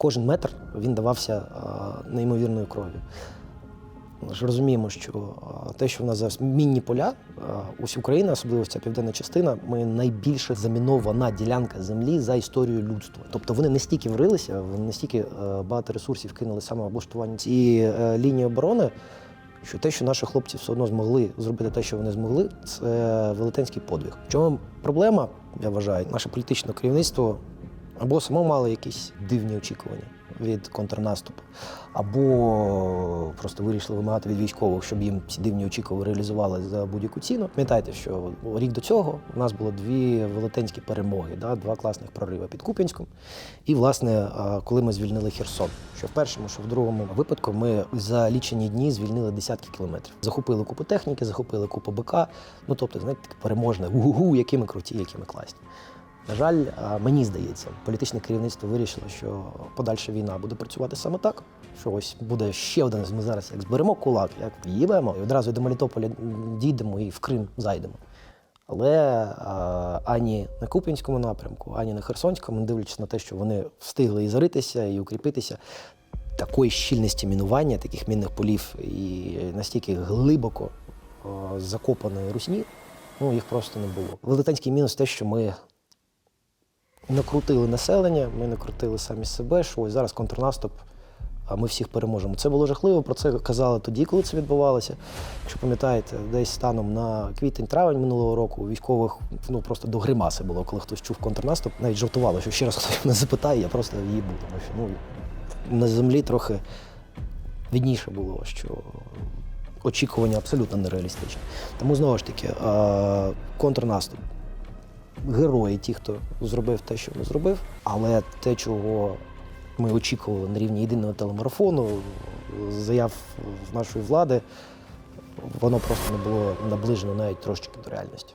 кожен метр він давався е, неймовірною кров'ю. Ми ж розуміємо, що е, те, що в нас зараз мінні поля, е, ось Україна, особливо ця південна частина, ми найбільше замінована ділянка землі за історію людства. Тобто вони настільки врилися, вони настільки е, багато ресурсів кинули саме в облаштування цієї лінії оборони, що те, що наші хлопці все одно змогли зробити те, що вони змогли, це велетенський подвиг. В чому проблема, я вважаю, наше політичне керівництво або само мало якісь дивні очікування від контрнаступу, або просто вирішили вимагати від військових, щоб їм ці дивні очікування реалізували за будь-яку ціну. Пам'ятайте, що рік до цього у нас було дві велетенські перемоги, да, два класних прориви під Куп'янськом. І, власне, коли ми звільнили Херсон, що в першому, що в другому випадку ми за лічені дні звільнили десятки кілометрів. Захопили купу техніки, захопили купу БК. Ну тобто, знаєте, переможне гу-гу, які ми круті, які ми класні. На жаль, мені здається, політичне керівництво вирішило, що подальша війна буде працювати саме так. Що ось буде ще один. Ми зараз як зберемо кулак, як їбемо, і одразу до Мелітополя дійдемо і в Крим зайдемо. Але а, ані на Куп'янському напрямку, ані на Херсонському, не дивлячись на те, що вони встигли і заритися, і укріпитися, такої щільності мінування, таких мінних полів і настільки глибоко а, закопаної русні, ну їх просто не було. Велетенський мінус те, що ми накрутили населення, ми накрутили самі себе, що ось зараз контрнаступ, а ми всіх переможемо. Це було жахливо, про це казали тоді, коли це відбувалося. Якщо пам'ятаєте, десь станом на квітень-травень минулого року у військових ну просто до гримаси було, коли хтось чув контрнаступ, навіть жартувало, що ще раз хтось мене запитає, я просто їбу. Тому що ну, на землі трохи відніше було, що очікування абсолютно нереалістичні. Тому знову ж таки, контрнаступ герої, ті, хто зробив те, що він зробив, але те, чого ми очікували на рівні єдиного телемарафону, заяв нашої влади, воно просто не було наближено навіть трошечки до реальності.